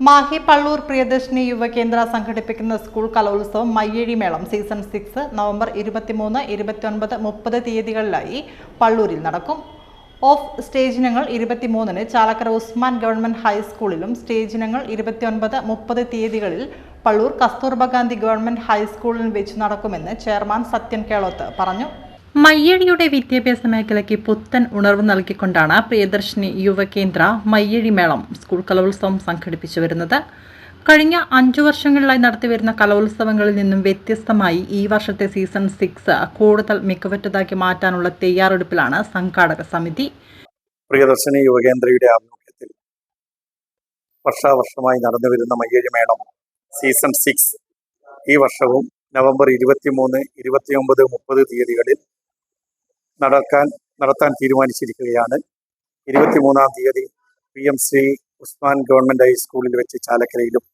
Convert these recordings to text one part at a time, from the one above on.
മാഹി പള്ളൂർ പ്രിയദർശിനി യുവകേന്ദ്ര സംഘടിപ്പിക്കുന്ന സ്കൂൾ കലോത്സവം മയ്യഴി മേളം സീസൺ സിക്സ് നവംബർ ഇരുപത്തിമൂന്ന് ഇരുപത്തിയൊൻപത് മുപ്പത് തീയതികളിലായി പള്ളൂരിൽ നടക്കും. ഓഫ് സ്റ്റേജ് ഇനങ്ങൾ ഇരുപത്തിമൂന്നിന് ചാലക്കര ഉസ്മാൻ ഗവൺമെന്റ് ഹൈസ്കൂളിലും സ്റ്റേജ് ഇനങ്ങൾ ഇരുപത്തിയൊൻപത് മുപ്പത് തീയതികളിൽ പള്ളൂർ കസ്തൂർബ ഗാന്ധി ഗവൺമെന്റ് ഹൈസ്കൂളിൽ വെച്ച് നടക്കുമെന്ന് ചെയർമാൻ സത്യൻ കേളോത്ത് പറഞ്ഞു. മയ്യഴിയുടെ വിദ്യാഭ്യാസ മേഖലയ്ക്ക് പുത്തൻ ഉണർവ് നൽകിക്കൊണ്ടാണ് പ്രിയദർശിനി യുവകേന്ദ്ര മയ്യഴി മേളം സ്കൂൾ കലോത്സവം സംഘടിപ്പിച്ചു വരുന്നത്. കഴിഞ്ഞ അഞ്ചു വർഷങ്ങളിലായി നടത്തിവരുന്ന കലോത്സവങ്ങളിൽ നിന്നും വ്യത്യസ്തമായി ഈ വർഷത്തെ സീസൺ സിക്സ് കൂടുതൽ മികവുറ്റതാക്കി മാറ്റാനുള്ള തയ്യാറെടുപ്പിലാണ് സംഘാടക സമിതി. പ്രിയദർശിനി യുവകേന്ദ്രയുടെ ആഭിമുഖ്യത്തിൽ വർഷാവർഷമായി നടന്നു വരുന്ന മയ്യഴി മേളം സീസൺ സിക്സ് ഈ വർഷവും നവംബർ ഇരുപത്തിമൂന്ന് ഇരുപത്തിയൊമ്പത് മുപ്പത് തീയതികളിൽ നടക്കാൻ നടത്താൻ തീരുമാനിച്ചിരിക്കുകയാണ്. ഇരുപത്തിമൂന്നാം തീയതി P M Shri Usman government ഹൈസ്കൂളിൽ വെച്ച് ചാലക്കരയിലും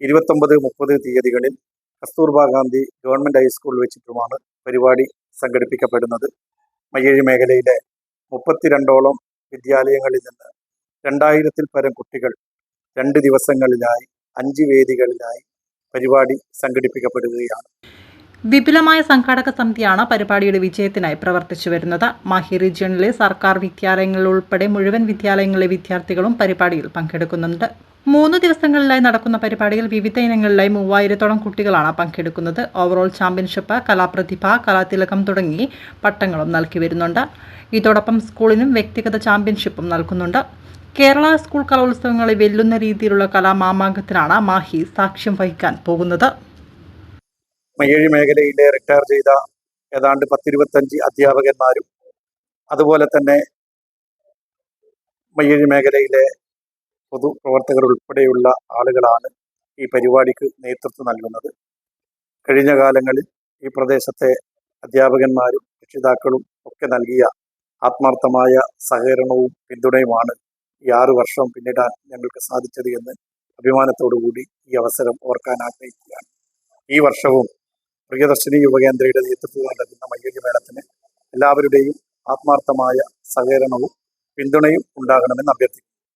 ഇരുപത്തൊമ്പത് മുപ്പത് തീയതികളിൽ കസ്തൂർബാ ഗാന്ധി ഗവൺമെന്റ് ഹൈസ്കൂളിൽ വെച്ചിട്ടുമാണ് പരിപാടി സംഘടിപ്പിക്കപ്പെടുന്നത്. മയ്യഴി മേഖലയിലെ മുപ്പത്തിരണ്ടോളം വിദ്യാലയങ്ങളിൽ നിന്ന് രണ്ടായിരത്തിൽ പരം കുട്ടികൾ രണ്ട് ദിവസങ്ങളിലായി അഞ്ച് വേദികളിലായി പരിപാടി സംഘടിപ്പിക്കപ്പെടുകയാണ്. വിപുലമായ സംഘാടക സമിതിയാണ് പരിപാടിയുടെ വിജയത്തിനായി പ്രവർത്തിച്ചു വരുന്നത്. മാഹി റീജിയണിലെ സർക്കാർ വിദ്യാലയങ്ങളിൽ ഉൾപ്പെടെ മുഴുവൻ വിദ്യാലയങ്ങളിലെ വിദ്യാർത്ഥികളും പരിപാടിയിൽ പങ്കെടുക്കുന്നുണ്ട്. മൂന്ന് ദിവസങ്ങളിലായി നടക്കുന്ന പരിപാടിയിൽ വിവിധ ഇനങ്ങളിലായി മൂവായിരത്തോളം കുട്ടികളാണ് പങ്കെടുക്കുന്നത്. ഓവറോൾ ചാമ്പ്യൻഷിപ്പ് കലാപ്രതിഭ കലാതിലകം തുടങ്ങി പട്ടങ്ങളും നൽകി വരുന്നുണ്ട്. ഇതോടൊപ്പം സ്കൂളിനും വ്യക്തിഗത ചാമ്പ്യൻഷിപ്പും നൽകുന്നുണ്ട്. കേരള സ്കൂൾ കലോത്സവങ്ങളെ വെല്ലുന്ന രീതിയിലുള്ള കലാമാമാങ്കത്തിനാണ് മാഹി സാക്ഷ്യം വഹിക്കാൻ പോകുന്നത്. മയ്യഴി മേഖലയിലെ റിട്ടയർ ചെയ്ത ഏതാണ്ട് പത്തിരുപത്തഞ്ച് അധ്യാപകന്മാരും അതുപോലെ തന്നെ മയ്യഴി മേഖലയിലെ പൊതുപ്രവർത്തകർ ഉൾപ്പെടെയുള്ള ആളുകളാണ് ഈ പരിപാടിക്ക് നേതൃത്വം നൽകുന്നത്. കഴിഞ്ഞ കാലങ്ങളിൽ ഈ പ്രദേശത്തെ അധ്യാപകന്മാരും രക്ഷിതാക്കളും ഒക്കെ നൽകിയ ആത്മാർത്ഥമായ സഹകരണവും പിന്തുണയുമാണ് ഈ ആറു വർഷം പിന്നിടാൻ ഞങ്ങൾക്ക് സാധിച്ചത് എന്ന് അഭിമാനത്തോടുകൂടി ഈ അവസരം ഓർക്കാൻ ആഗ്രഹിക്കുകയാണ്. ഈ വർഷവും പ്രിയദർശിനി യുവകേന്ദ്രയുടെ നേതൃത്വം നടക്കുന്ന മയ്യഴി എല്ലാവരുടെയും ആത്മാർത്ഥമായ സഹകരണവും പിന്തുണയും ഉണ്ടാകണമെന്ന് അഭ്യർത്ഥിക്കുന്നു.